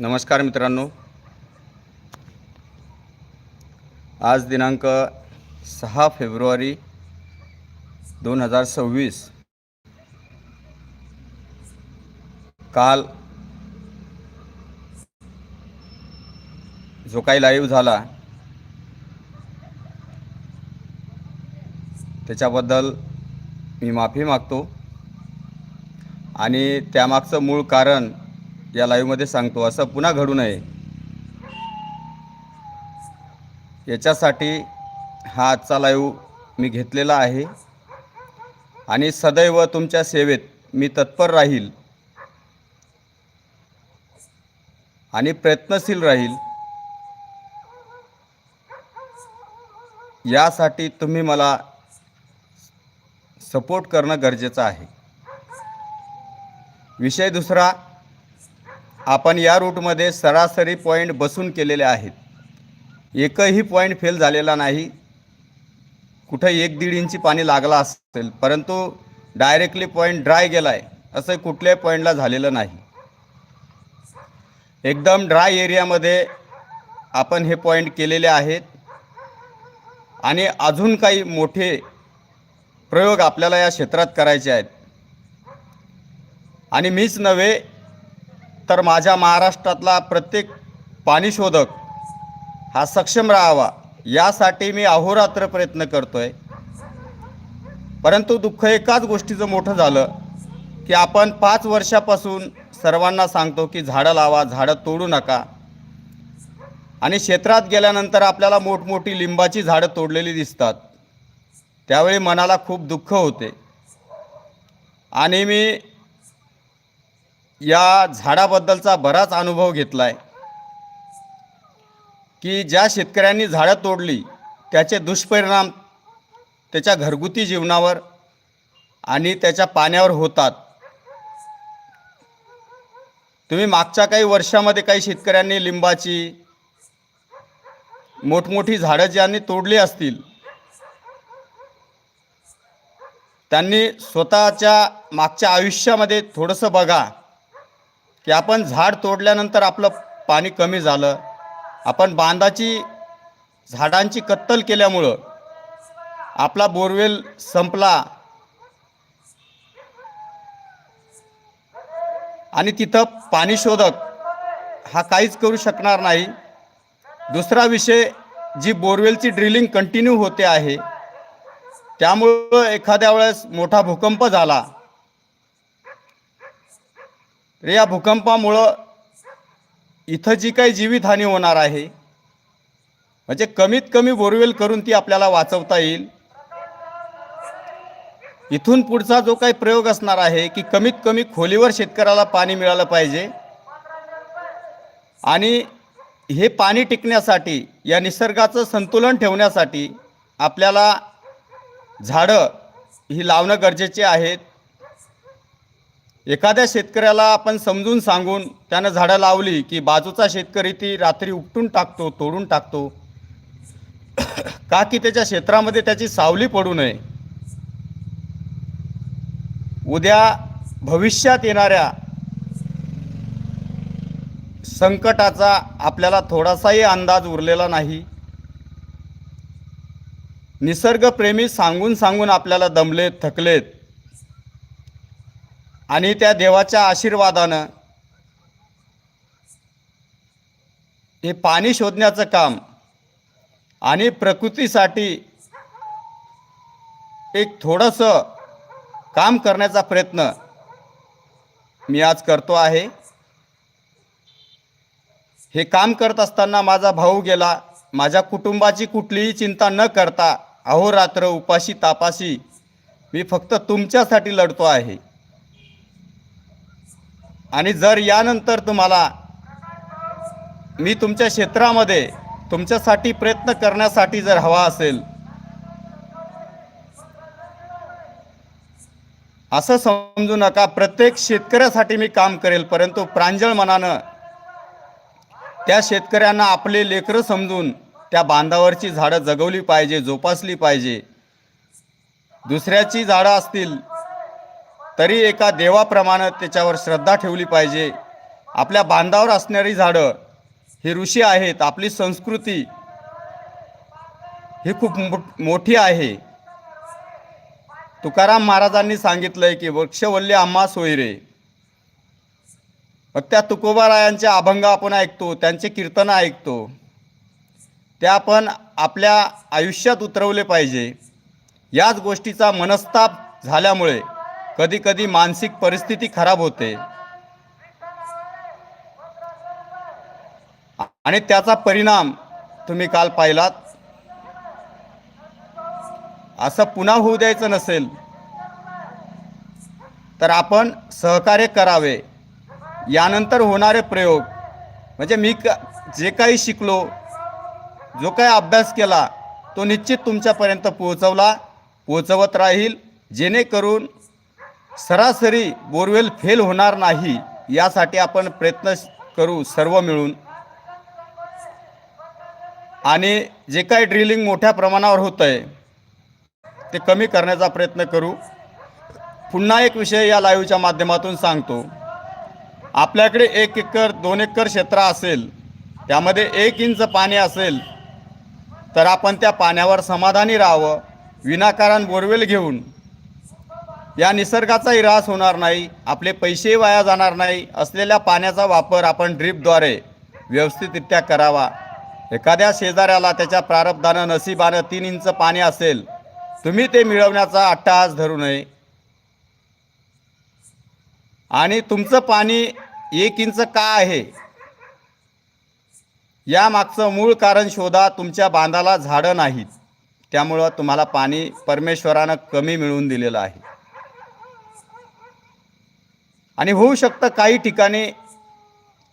नमस्कार मित्रांनो. आज दिनांक सहा फेब्रुवारी दोन हजार सव्वीस. काल जो काही लाईव्ह झाला त्याच्याबद्दल मी माफी मागतो. आणि त्यामागचं मूळ कारण या लाईव्हमध्ये सांगतो असं पुन्हा घडू नये. याच्यासाठी हा आजचा लाईव्ह मी घेतलेला आहे. आणि सदैव तुमच्या सेवेत मी तत्पर राहील. आणि प्रयत्नशील राहील. यासाठी तुम्ही मला सपोर्ट करणं गरजेचं आहे. विषय दुसरा आपण या रूटमध्ये सरासरी पॉईंट बसून केलेले आहेत. एकही पॉईंट फेल झालेला नाही. कुठं एक दीड इंची पाणी लागला असेल परंतु डायरेक्टली पॉईंट ड्राय गेला आहे असं कुठल्याही पॉईंटला झालेलं नाही. एकदम ड्राय एरियामध्ये आपण हे पॉईंट केलेले आहेत. आणि अजून काही मोठे प्रयोग आपल्याला या क्षेत्रात करायचे आहेत. आणि मीच नव्हे तर माझ्या महाराष्ट्रातला प्रत्येक पाणीशोधक हा सक्षम राहावा यासाठी मी अहोरात्र प्रयत्न करतो आहे परंतु दुःख एकाच गोष्टीचं मोठं झालं की आपण पाच वर्षापासून सर्वांना सांगतो की झाडं लावा झाडं तोडू नका. आणि क्षेत्रात गेल्यानंतर आपल्याला मोठमोठी लिंबाची झाडं तोडलेली दिसतात. त्यावेळी मनाला खूप दुःख होते. आणि मी या झाडाबद्दलचा बराच अनुभव घेतला आहे की ज्या शेतकऱ्यांनी झाडं तोडली त्याचे दुष्परिणाम त्याच्या घरगुती जीवनावर आणि त्याच्या पाण्यावर होतात. तुम्ही मागच्या काही वर्षामध्ये काही शेतकऱ्यांनी लिंबाची मोठमोठी झाडं ज्यांनी तोडली असतील त्यांनी स्वतःच्या मागच्या आयुष्यामध्ये थोडंसं बघा. की आपण झाड तोडल्यानंतर आपलं पाणी कमी झालं. आपण बांधाची झाडांची कत्तल केल्यामुळं आपला बोरवेल संपला. आणि तिथं पाणी शोधक हा काहीच करू शकणार नाही. दुसरा विषय जी बोरवेलची ड्रिलिंग कंटिन्यू होते आहे त्यामुळं एखाद्या वेळेस मोठा भूकंप झाला. या भूकंपामुळं इथं जी काही जीवितहानी होणार आहे म्हणजे कमीत कमी बोरवेल करून ती आपल्याला वाचवता येईल. इथून पुढचा जो काही प्रयोग असणार आहे की कमीत कमी खोलीवर शेतकऱ्याला पाणी मिळालं पाहिजे. आणि हे पाणी टिकण्यासाठी या निसर्गाचं संतुलन ठेवण्यासाठी आपल्याला झाडं ही लावणं गरजेचे आहेत. एखाद्या शेतकऱ्याला आपण समजून सांगून त्यानं झाडं लावली की बाजूचा शेतकरी ती रात्री उपटून टाकतो तोडून टाकतो का की त्याच्या क्षेत्रामध्ये त्याची सावली पडू नये. उद्या भविष्यात येणाऱ्या संकटाचा आपल्याला थोडासाही अंदाज उरलेला नाही. निसर्गप्रेमी सांगून सांगून आपल्याला दमलेत थकलेत. आणि त्या देवाच्या आशीर्वादानं हे पाणी शोधण्याचं काम आणि प्रकृतीसाठी एक थोडंसं काम करण्याचा प्रयत्न मी आज करतो आहे. हे काम करत असताना माझा भाऊ गेला. माझ्या कुटुंबाची कुठलीही चिंता न करता अहोरात्र उपाशी तापाशी मी फक्त तुमच्यासाठी लढतो आहे. आणि जर यानंतर तुम्हाला मी तुमच्या क्षेत्रामध्ये तुमच्यासाठी प्रयत्न करण्यासाठी जर हवा असेल असं समजू नका. प्रत्येक शेतकऱ्यासाठी मी काम करेल परंतु प्रांजळ मनानं त्या शेतकऱ्यांना आपले लेकरं समजून त्या बांधावरची झाडं जगवली पाहिजे जोपासली पाहिजे. दुसऱ्याची झाडं असतील तरी एका देवाप्रमाणे त्याच्यावर श्रद्धा ठेवली पाहिजे. आपल्या बांधावर असणारी झाडं ही ऋषी आहेत आपली संस्कृती ही खूप मोठी आहे. तुकाराम महाराजांनी सांगितलंय की वृक्षवल्ली आम्हा सोयरे. मग त्या तुकोबारायांचे अभंग आपण ऐकतो त्यांचे कीर्तनं ऐकतो. ते आपण आपल्या आयुष्यात उतरवले पाहिजे. याच गोष्टीचा मनस्ताप झाल्यामुळे कधी कधी मानसिक परिस्थिती खराब होते. आणि त्याचा परिणाम तुम्ही काल पाहिलात. असं पुन्हा होऊ द्यायचं नसेल तर आपण सहकार्य करावे. यानंतर होणारे प्रयोग म्हणजे मी का जे काही शिकलो जो काही अभ्यास केला तो निश्चित तुमच्यापर्यंत पोहोचवला पोहोचवत राहील. जेणेकरून सरासरी बोरवेल फेल होणार नाही यासाठी आपण प्रयत्न करू सर्व मिळून. आणि जे काही ड्रिलिंग मोठ्या प्रमाणावर होतं आहे ते कमी करण्याचा प्रयत्न करू. पुन्हा एक विषय या लाईव्हच्या माध्यमातून सांगतो. आपल्याकडे एक एकर दोन एकर क्षेत्र असेल त्यामध्ये एक इंच पाणी असेल तर आपण त्या पाण्यावर समाधानी राहावं विनाकारण बोरवेल घेऊन या निसर्गाचाही ऱ्हास होणार नाही आपले पैसेही वाया जाणार नाही असलेल्या पाण्याचा वापर आपण ड्रीपद्वारे व्यवस्थितरित्या करावा. एखाद्या शेजाऱ्याला त्याच्या प्रारब्धानं नशिबानं तीन इंच पाणी असेल तुम्ही ते मिळवण्याचा अट्टहास धरू नये. आणि तुमचं पाणी एक इंच का आहे? यामागचं मूळ कारण शोधा तुमच्या बांधाला झाडं नाहीत. त्यामुळं तुम्हाला पाणी परमेश्वरानं कमी मिळवून दिलेलं आहे. आणि होऊ शकतं काही ठिकाणी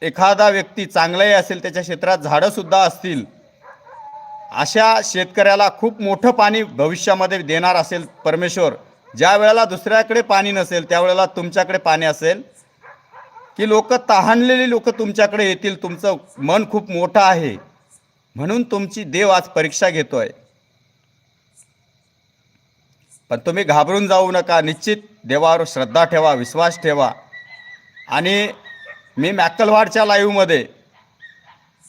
एखादा व्यक्ती चांगलाही असेल त्याच्या क्षेत्रात झाडंसुद्धा असतील. अशा शेतकऱ्याला खूप मोठं पाणी भविष्यामध्ये देणार असेल परमेश्वर. ज्या वेळेला दुसऱ्याकडे पाणी नसेल त्यावेळेला तुमच्याकडे पाणी असेल. की लोक तहानलेली लोक तुमच्याकडे येतील तुमचं मन खूप मोठं आहे. म्हणून तुमची देव आज परीक्षा घेतोय. पण तुम्ही घाबरून जाऊ नका निश्चित देवावर श्रद्धा ठेवा विश्वास ठेवा. आणि मी मॅकलवाडच्या लाईव्हमध्ये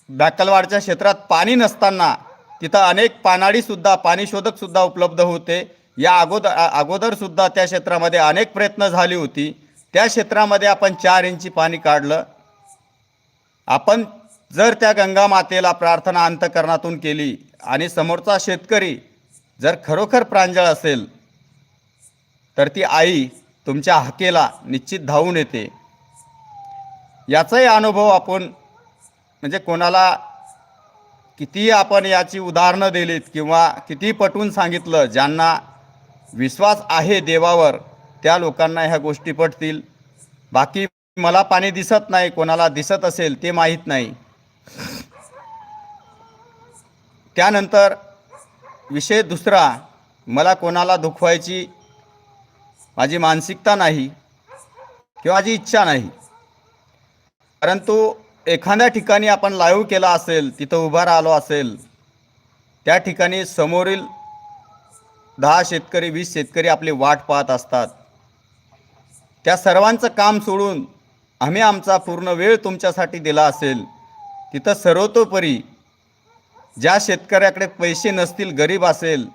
मॅकलवाडच्या क्षेत्रात पाणी नसताना तिथं अनेक पानाडीसुद्धा पाणीशोधकसुद्धा उपलब्ध होते. या अगोदर अगोदरसुद्धा त्या क्षेत्रामध्ये अनेक प्रयत्न झाली होती. त्या क्षेत्रामध्ये आपण चार इंची पाणी काढलं. आपण जर त्या गंगा मातेला प्रार्थना अंतकरणातून केली आणि समोरचा शेतकरी जर खरोखर प्रांजळ असेल तर ती आई तुमच्या हाकेला निश्चित धावून येते. याचाही अनुभव आपण म्हणजे कोणाला कितीही आपण याची उदाहरणं दिलीत किंवा कितीही पटवून सांगितलं ज्यांना विश्वास आहे देवावर त्या लोकांना ह्या गोष्टी पटतील. बाकी मला पाणी दिसत नाही कोणाला दिसत असेल ते माहीत नाही. त्यानंतर विषय दुसरा मला कोणाला दुखवायची माझी मानसिकता नाही किंवा माझी इच्छा नाही. परंतु एखाद्या ठिकाणी आपण लाईव्ह केला असेल तिथं उभा राहिलो असेल त्या ठिकाणी समोरील दहा शेतकरी वीस शेतकरी आपली वाट पाहत असतात. त्या सर्वांचं काम सोडून आम्ही आमचा पूर्ण वेळ तुमच्यासाठी दिला असेल तिथं सर्वतोपरी ज्या शेतकऱ्याकडे पैसे नसतील गरीब असेल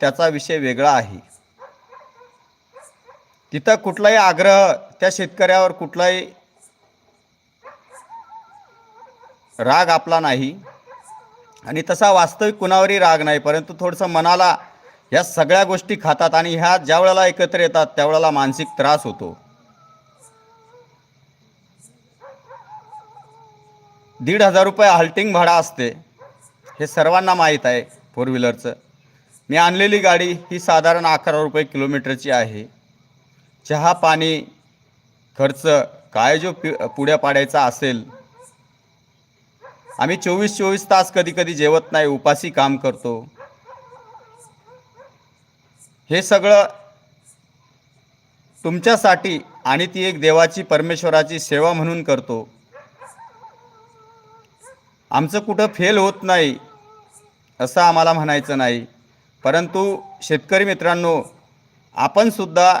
त्याचा विषय वेगळा आहे. तिथं कुठलाही आग्रह त्या शेतकऱ्यावर कुठलाही राग आपला नाही. आणि तसा वास्तविक कुणावरही राग नाही. परंतु थोडंसं मनाला ह्या सगळ्या गोष्टी खातात आणि ह्या ज्या वेळेला एकत्र येतात त्यावेळेला मानसिक त्रास होतो. दीड हजार रुपये हल्टिंग भाडा असते. हे सर्वांना माहीत आहे फोर व्हीलरचं मी आणलेली गाडी ही साधारण अकरा रुपये किलोमीटरची आहे. चहा पाणी खर्च काय जो पि पुढ्या पाडायचा असेल आम्ही चोवीस चोवीस तास कधी कधी जेवत नाही उपासी काम करतो. हे सगळं तुमच्यासाठी आणि ती एक देवाची परमेश्वराची सेवा म्हणून करतो. आमचं कुठं फेल होत नाही असं आम्हाला म्हणायचं नाही. परंतु शेतकरी मित्रांनो आपणसुद्धा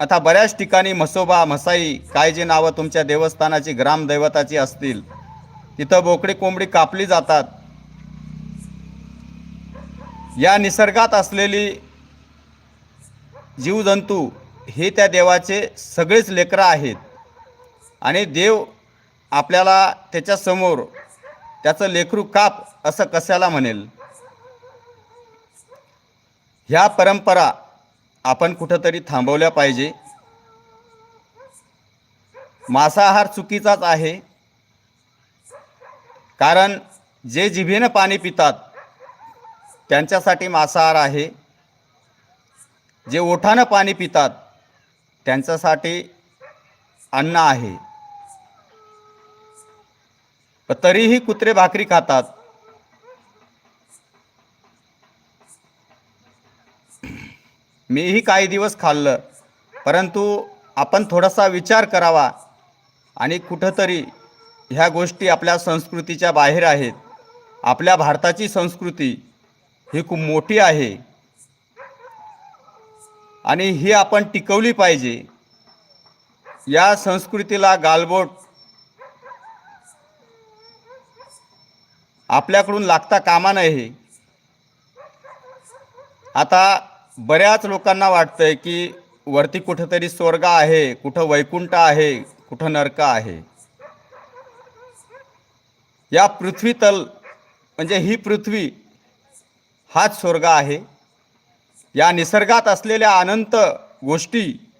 आता बऱ्याच ठिकाणी म्हसोबा म्हसाई काय जी नावं तुमच्या देवस्थानाची ग्रामदैवताची असतील. तिथं बोकडी कोंबडी कापली जातात. या निसर्गात असलेली जीवजंतू हे त्या देवाचे सगळेच लेकरं आहेत. आणि देव आपल्याला त्याच्यासमोर त्याचं लेकरू काप असं कशाला म्हणेल? ह्या परंपरा आपण कुठंतरी थांबवल्या पाहिजे. मांसाहार चुकीचाच आहे. कारण जे जिभेनं पाणी पितात त्यांच्यासाठी मांसाहार आहे. जे ओठानं पाणी पितात त्यांच्यासाठी अन्न आहे. तरीही कुत्रे भाकरी खातात. मीही काही दिवस खाल्लं. परंतु आपण थोडासा विचार करावा आणि कुठंतरी ह्या गोष्टी आपल्या संस्कृतीच्या बाहेर आहेत. आपल्या भारताची संस्कृती ही खूप मोठी आहे. आणि ही आपण टिकवली पाहिजे. या संस्कृतीला गालबोट आपल्याकडून लागता कामा नये. आता बऱ्याच लोकांना वाटतंय की वरती कुठंतरी स्वर्ग आहे कुठं वैकुंठ आहे कुठं नरक आहे. या पृथ्वी तल म्हणजे ही पृथ्वी हाच स्वर्ग आहे. या निसर्गात असलेल्या अनंत गोष्टी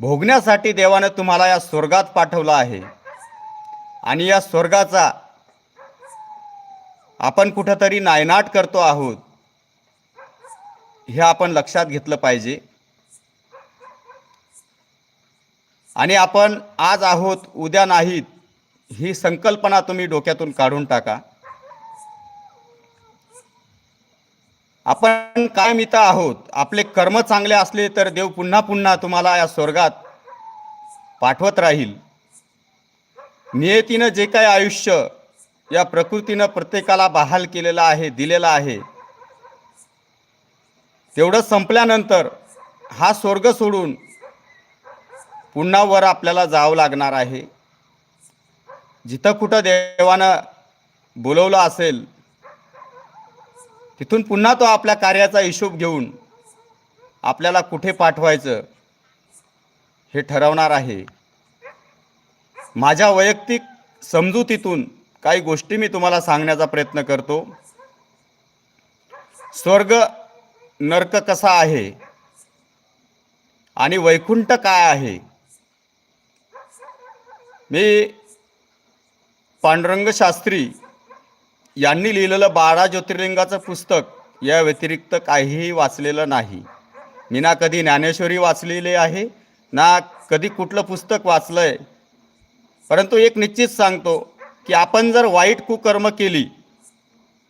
भोगण्यासाठी देवानं तुम्हाला या स्वर्गात पाठवलं आहे. आणि या स्वर्गाचा आपण कुठंतरी नायनाट करतो आहोत. हे आपण लक्षात घेतलं पाहिजे. आणि आपण आज आहोत उद्या नाहीत ही संकल्पना तुम्ही डोक्यातून काढून टाका. आपण काय मित्र आहोत आपले कर्म चांगले असले तर देव पुन्हा पुन्हा तुम्हाला या स्वर्गात पाठवत राहील. नियतीनं जे काही आयुष्य या प्रकृतीनं प्रत्येकाला बहाल केलेलं आहे दिलेलं आहे तेवढं संपल्यानंतर हा स्वर्ग सोडून पुन्हा वर आपल्याला जावं लागणार आहे. जिथं कुठं देवानं बोलवलं असेल तिथून पुन्हा तो आपल्या कार्याचा हिशोब घेऊन आपल्याला कुठे पाठवायचं हे ठरवणार आहे. माझ्या वैयक्तिक समजुतीतून काही गोष्टी मी तुम्हाला सांगण्याचा प्रयत्न करतो. स्वर्ग नर्क कसा आहे? आणि वैकुंठ काय आहे? मी पांडुरंग शास्त्री यांनी लिहिलेलं बारा ज्योतिर्लिंगाचं पुस्तक या व्यतिरिक्त काहीही वाचलेलं नाही. मी ना कधी ज्ञानेश्वरी वाचलेली आहे ना कधी कुठलं पुस्तक वाचलं आहे परंतु एक निश्चित सांगतो की आपण जर वाईट कुकर्म केली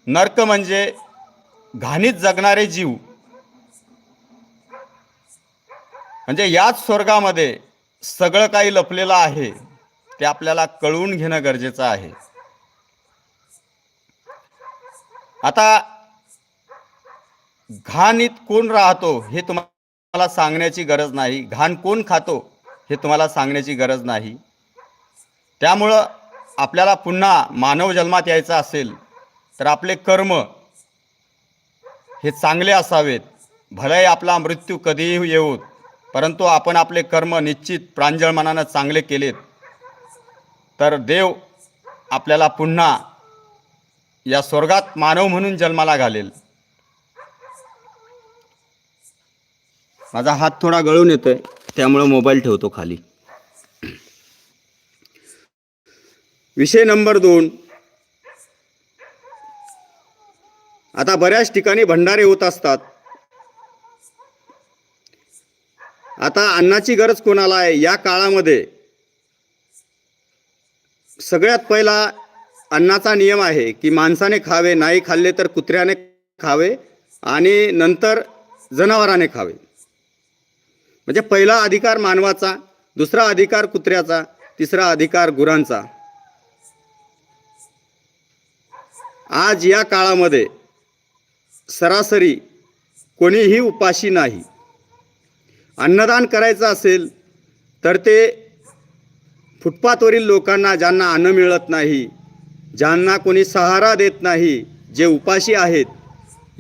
नर्क म्हणजे घाणीत जगणारे जीव म्हणजे याच स्वर्गामध्ये सगळं काही लपलेलं आहे ते आपल्याला कळवून घेणं गरजेचं आहे. आता घाणीत कोण राहतो हे तुम्हाला सांगण्याची गरज नाही. घाण कोण खातो हे तुम्हाला सांगण्याची गरज नाही. त्यामुळं आपल्याला पुन्हा मानव जन्मात यायचं असेल तर आपले कर्म हे चांगले असावेत. भलाही आपला मृत्यू कधीही येऊत. परंतु आपण आपले कर्म निश्चित प्रांजळ मनानं चांगले केलेत तर देव आपल्याला पुन्हा या स्वर्गात मानव म्हणून जन्माला घालेल. माझा हात थोडा गळून येतोय त्यामुळं मोबाईल ठेवतो खाली. विषय नंबर दोन. आता बऱ्याच ठिकाणी भंडारे होत असतात. आता अन्नाची गरज कोणाला आहे? या काळामध्ये सगळ्यात पहिला अन्नाचा नियम आहे की माणसाने खावे नाही खाल्ले तर कुत्र्याने खावे आणि नंतर जनावराने खावे. म्हणजे पहिला अधिकार मानवाचा दुसरा अधिकार कुत्र्याचा तिसरा अधिकार गुरांचा. आज या काळामध्ये सरासरी कोणीही उपाशी नाही. अन्नदान करायचं असेल तर ते फुटपाथवरील लोकांना ज्यांना अन्न मिळत नाही ज्यांना कोणी सहारा देत नाही जे उपाशी आहेत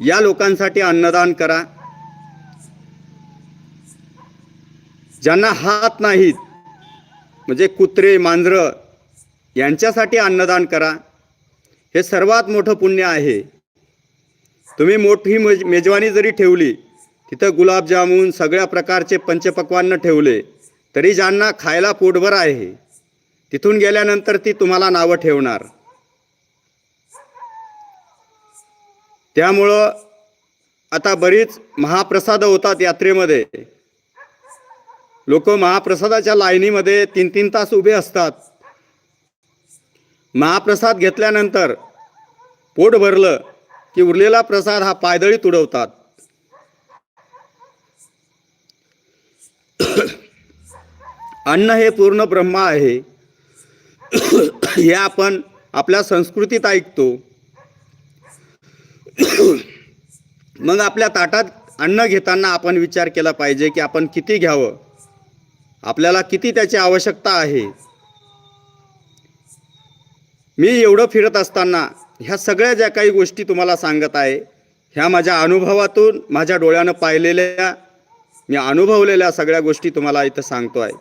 या लोकांसाठी अन्नदान करा. ज्यांना हात नाहीत म्हणजे कुत्रे मांजरं यांच्यासाठी अन्नदान करा. हे सर्वात मोठं पुण्य आहे. तुम्ही मोठी मेज मेजवानी जरी ठेवली तिथं गुलाबजामुन सगळ्या प्रकारचे पंचपक्वान्न ठेवले तरी ज्यांना खायला पोटभर आहे तिथून गेल्यानंतर ती तुम्हाला नावं ठेवणार. त्यामुळं आता बरीच महाप्रसाद होतात यात्रेमध्ये. लोक महाप्रसादाच्या लाईनीमध्ये तीन तीन तास उभे असतात. महाप्रसाद घेतल्यानंतर पोट भरलं की उरलेला प्रसाद हा पायदळी तुडवतात अन्न हे पूर्ण ब्रह्म आहे. हे आपण आपल्या संस्कृतीत ऐकतो. मग आपल्या ताटात अन्न घेताना आपण विचार केला पाहिजे की आपण किती घ्यावं? आपल्याला किती त्याची आवश्यकता आहे? मी एवढं फिरत असताना ह्या सगळ्या ज्या काही गोष्टी तुम्हाला सांगत आहे ह्या माझ्या अनुभवातून माझ्या डोळ्यानं पाहिलेल्या मी अनुभवलेल्या सगळ्या गोष्टी तुम्हाला इथं सांगतो आहे.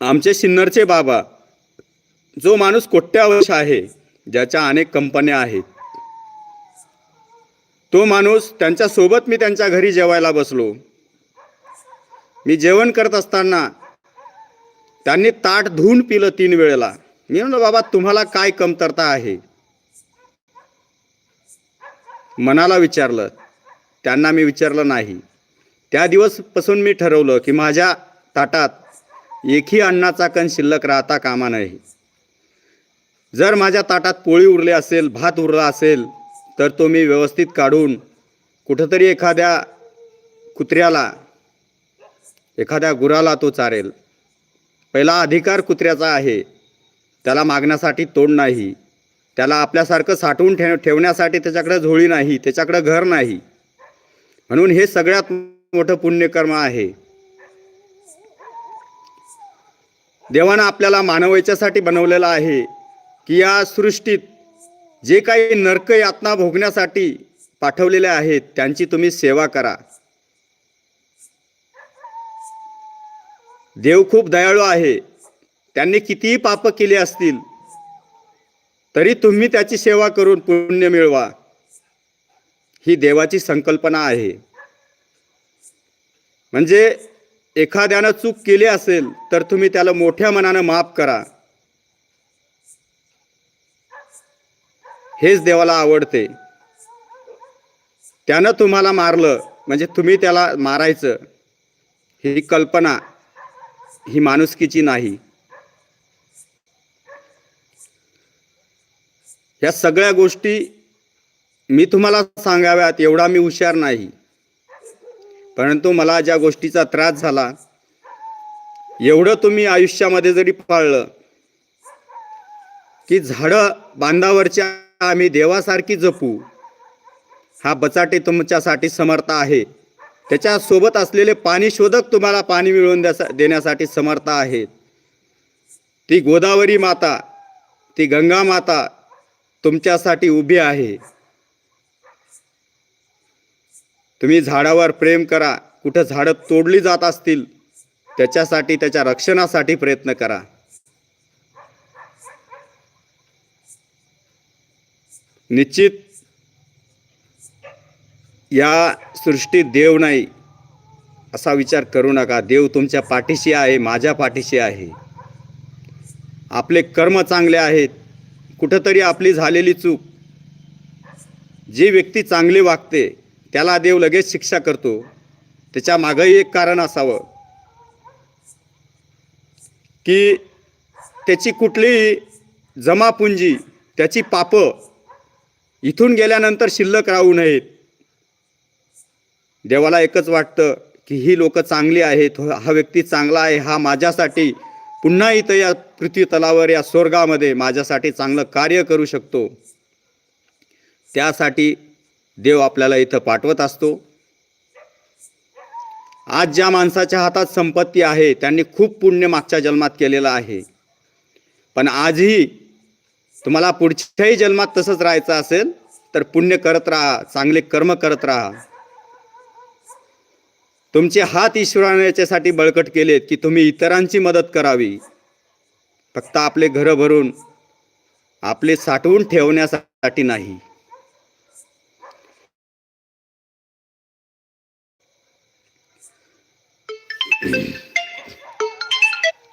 आमचे सिन्नरचे बाबा जो माणूस कोट्यावश आहे ज्याच्या अनेक कंपन्या आहेत तो माणूस त्यांच्यासोबत मी त्यांच्या घरी जेवायला बसलो. मी जेवण करत असताना त्यांनी ताट धुवून पिलं तीन वेळेला. मी म्हणलं बाबा तुम्हाला काय कमतरता आहे? मनाला विचारलं. त्यांना मी विचारलं नाही. त्या दिवसपासून मी ठरवलं की माझ्या ताटात एकही अन्नाचा कण शिल्लक राहता कामा नाही. जर माझ्या ताटात पोळी उरली असेल भात उरला असेल तर तो मी व्यवस्थित काढून कुठंतरी एखाद्या कुत्र्याला एखाद्या गुराला तो चारेल. पहिला अधिकार कुत्र्याचा आहे. त्याला मागण्यासाठी तोंड नाही. त्याला आपल्यासारखं साठवून ठेव ठेवण्यासाठी त्याच्याकडे झोळी नाही त्याच्याकडं घर नाही. म्हणून हे सगळ्यात मोठं पुण्यकर्म आहे. देवानं आपल्याला मानव याच्यासाठी बनवलेलं आहे की या सृष्टीत जे काही नरक यातना भोगण्यासाठी पाठवलेले आहेत त्यांची तुम्ही सेवा करा. देव खूप दयाळू आहे. त्यांनी कितीही पाप केले असतील तरी तुम्ही त्याची सेवा करून पुण्य मिळवा. ही देवाची संकल्पना आहे. म्हणजे एखाद्यानं चूक केली असेल तर तुम्ही त्याला मोठ्या मनानं माफ करा. हेच देवाला आवडते. त्यानं तुम्हाला मारलं म्हणजे तुम्ही त्याला मारायचं ही कल्पना ही माणुसकीची नाही. ह्या सगळ्या गोष्टी मी तुम्हाला सांगाव्यात एवढा मी हुशार नाही. परंतु मला ज्या गोष्टीचा त्रास झाला एवढं तुम्ही आयुष्यामध्ये जरी पाळलं की झाडं बांधावरच्या आम्ही देवासारखी जपू हा बचाटे तुमच्यासाठी समर्थ आहे. त्याच्यासोबत असलेले पाणी शोधक तुम्हाला पाणी मिळवून द्यासा देण्यासाठी समर्थ आहेत. ती गोदावरी माता ती गंगा माता तुमच्यासाठी उभी आहे. तुम्ही झाडावर प्रेम करा. कुठं झाडं तोडली जात असतील त्याच्यासाठी त्याच्या रक्षणासाठी प्रयत्न करा. निश्चित या सृष्टीत देव नाही असा विचार करू नका. देव तुमच्या पाठीशी आहे माझ्या पाठीशी आहे. आपले कर्म चांगले आहेत. कुठंतरी आपली झालेली चूक. जी व्यक्ती चांगली वागते त्याला देव लगेच शिक्षा करतो. त्याच्या मागंही एक कारण असावं. की त्याची कुठलीही जमापुंजी त्याची पापं इथून गेल्यानंतर शिल्लक राहू नयेत. देवाला एकच वाटतं की ही लोक चांगली आहेत हा व्यक्ती चांगला आहे हा माझ्यासाठी पुन्हा इथं या पृथ्वी तलावर या स्वर्गामध्ये माझ्यासाठी चांगलं कार्य करू शकतो. त्यासाठी देव आपल्याला इथं पाठवत असतो. आज ज्या माणसाच्या हातात संपत्ती आहे त्यांनी खूप पुण्य मागच्या जन्मात केलेलं आहे. पण आजही तुम्हाला पुढच्याही जन्मात तसंच राहायचं असेल तर पुण्य करत राहा चांगले कर्म करत राहा. तुमचे हात ईश्वराने याच्यासाठी बळकट केलेत की तुम्ही इतरांची मदत करावी. फक्त आपले घरं भरून आपले साठवून ठेवण्यासाठी नाही.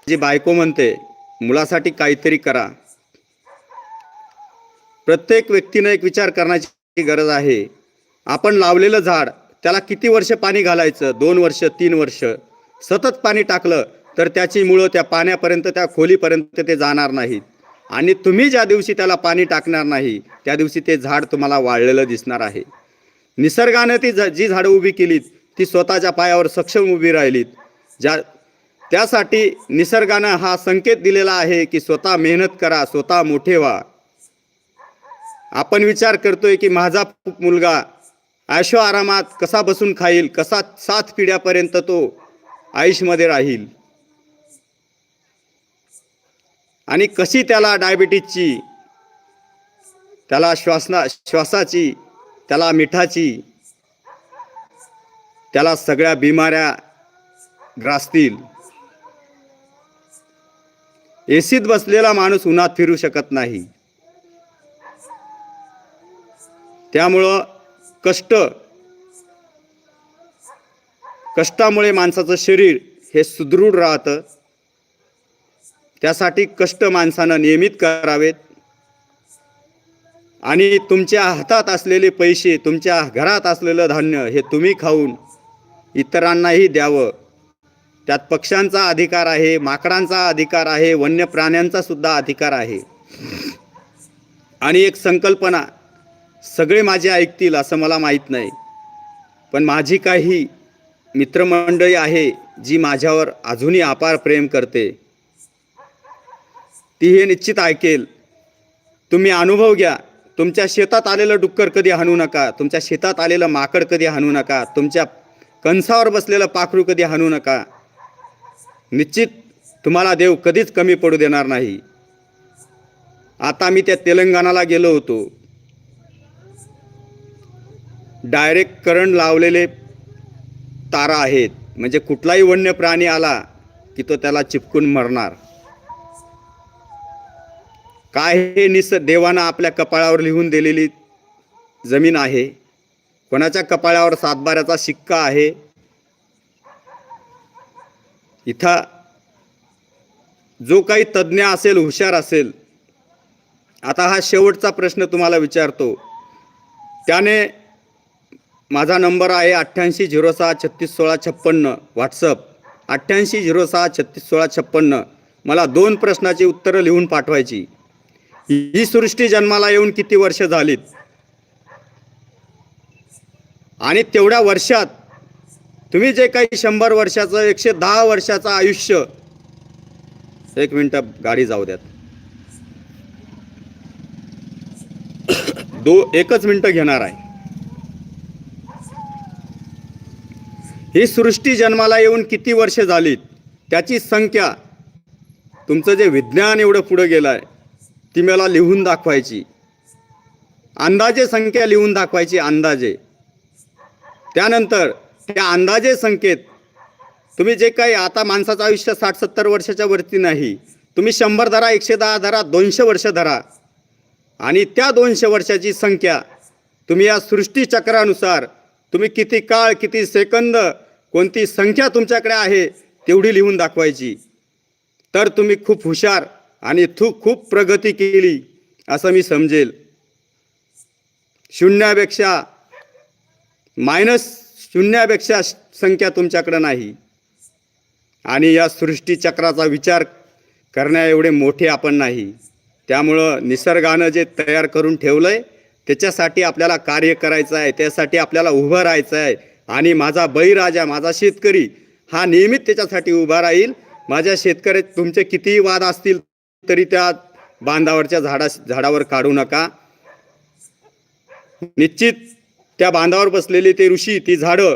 जी बायको म्हणते मुलासाठी काहीतरी करा. प्रत्येक व्यक्तीनं एक विचार करण्याची गरज आहे. आपण लावलेलं झाड त्याला किती वर्ष पाणी घालायचं? दोन वर्ष तीन वर्ष? सतत पाणी टाकलं तर त्याची मुळं त्या पाण्यापर्यंत त्या खोलीपर्यंत ते जाणार नाहीत. आणि तुम्ही ज्या दिवशी त्याला पाणी टाकणार नाही त्या दिवशी ते झाड तुम्हाला वाळलेलं दिसणार आहे. निसर्गाने ती जी झाडं उभी केलीत ती स्वतःच्या पायावर सक्षम उभी राहिलीत. ज्या त्यासाठी निसर्गानं हा संकेत दिलेला आहे की स्वतः मेहनत करा स्वतः मोठे व्हा. आपण विचार करतोय की माझा मुलगा ऐशो आरामात कसा बसून खाईल कसा सात पिढ्यापर्यंत तो आयुषमध्ये राहील? आणि कशी त्याला डायबिटीजची त्याला श्वासना श्वासाची त्याला मिठाची त्याला सगळ्या बिमाऱ्या ग्रासतील? एसीत बसलेला माणूस उन्हात फिरू शकत नाही. त्यामुळं कष्ट कष्टामुळे माणसाचं शरीर हे सुदृढ राहतं. त्यासाठी कष्ट माणसानं नियमित करावेत. आणि तुमच्या हातात असलेले पैसे तुमच्या घरात असलेलं धान्य हे तुम्ही खाऊन इतरांनाही द्यावं. त्यात पक्ष्यांचा अधिकार आहे माकडांचा अधिकार आहे वन्य प्राण्यांचा सुद्धा अधिकार आहे. आणि एक संकल्पना सगळे माझे ऐकतील असं मला माहीत नाही. पण माझी काही मित्रमंडळी आहे जी माझ्यावर अजूनही अपार प्रेम करते. ती हे निश्चित ऐकेल. तुम्ही अनुभव घ्या. तुमच्या शेतात आलेलं डुक्कर कधी हाणू नका. तुमच्या शेतात आलेलं माकड कधी हाणू नका. तुमच्या कणसावर बसलेलं पाखरू कधी हाणू नका. निश्चित तुम्हाला देव कधीच कमी पडू देणार नाही. आता मी त्या तेलंगणाला गेलो होतो. डायरेक्ट करंट लावलेले तारा आहेत. म्हणजे कुठलाही वन्य प्राणी आला की तो त्याला चिपकून मरणार. काय हे निस देवानं आपल्या कपाळावर लिहून दिलेली जमीन आहे. कोणाच्या कपाळावर सातबाऱ्याचा शिक्का आहे? इथं जो काही तज्ज्ञ असेल हुशार असेल आता हा शेवटचा प्रश्न तुम्हाला विचारतो. त्याने माझा नंबर आहे अठ्ठ्याऐंशी झिरो सहा छत्तीस सोळा छप्पन्न व्हॉट्सअप. अठ्ठ्याऐंशी झिरो सहा छत्तीस सोळा छप्पन्न. मला दोन प्रश्नाची उत्तरं लिहून पाठवायची. ही सृष्टी जन्माला येऊन किती वर्ष झालीत? आणि तेवढ्या वर्षात तुम्ही जे काही शंभर वर्षाचं एकशे दहा वर्षाचं आयुष्य एक मिनटं गाडी जाऊ द्यात. दो एकच मिनटं घेणार आहे. ही सृष्टी जन्माला येऊन किती वर्ष झालीत त्याची संख्या तुमचं जे विज्ञान एवढं पुढं गेलं आहे ती मला लिहून दाखवायची. अंदाजे संख्या लिहून दाखवायची अंदाजे. त्यानंतर त्या अंदाजे संकेत तुम्ही जे काही आता माणसाचं आयुष्य साठ सत्तर वर्षाच्या वरती नाही तुम्ही शंभर धरा एकशे दहा धरा दोनशे वर्ष धरा. आणि त्या दोनशे वर्षाची संख्या तुम्ही या सृष्टीचक्रानुसार तुम्ही किती काळ किती सेकंद कोणती संख्या तुमच्याकडे आहे तेवढी लिहून दाखवायची. तर तुम्ही खूप हुशार आणि थू खूप प्रगती केली असं मी समजेल. शून्यापेक्षा मायनस शून्यापेक्षा संख्या तुमच्याकडं नाही. आणि या सृष्टीचक्राचा विचार करण्या एवढे मोठे आपण नाही. त्यामुळं निसर्गानं जे तयार करून ठेवलं आहे त्याच्यासाठी आपल्याला कार्य करायचं आहे त्यासाठी आपल्याला उभं राहायचं आहे. आणि माझा बळीराजा माझा शेतकरी हा नियमित त्याच्यासाठी उभा राहील. माझ्या शेतकरी तुमचे कितीही वाद असतील तरी त्या बांधावरच्या झाडा झाडावर काढू नका. निश्चित त्या बांधावर बसलेली ते ऋषी ती झाडं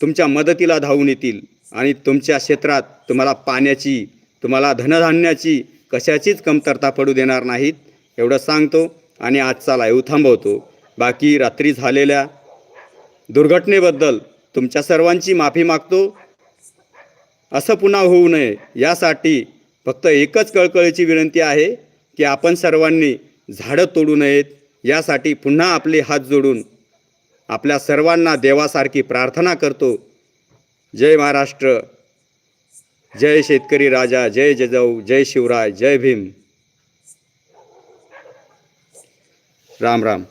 तुमच्या मदतीला धावून येतील आणि तुमच्या क्षेत्रात तुम्हाला पाण्याची तुम्हाला धनधान्याची कशाचीच कमतरता पडू देणार नाहीत एवढं सांगतो आणि आजचा लाईव्ह थांबवतो. बाकी रात्री झालेल्या दुर्घटनेबद्दल तुमच्या सर्वांची माफी मागतो. असं पुन्हा होऊ नये यासाठी फक्त एकच कळकळीची विनंती आहे की आपण सर्वांनी झाडं तोडू नयेत यासाठी पुन्हा आपले हात जोडून आपल्या सर्वांना देवासारखी प्रार्थना करतो. जय महाराष्ट्र. जय शेतकरी राजा. जय जजाऊ जय शिवराय. जय भीम. राम राम.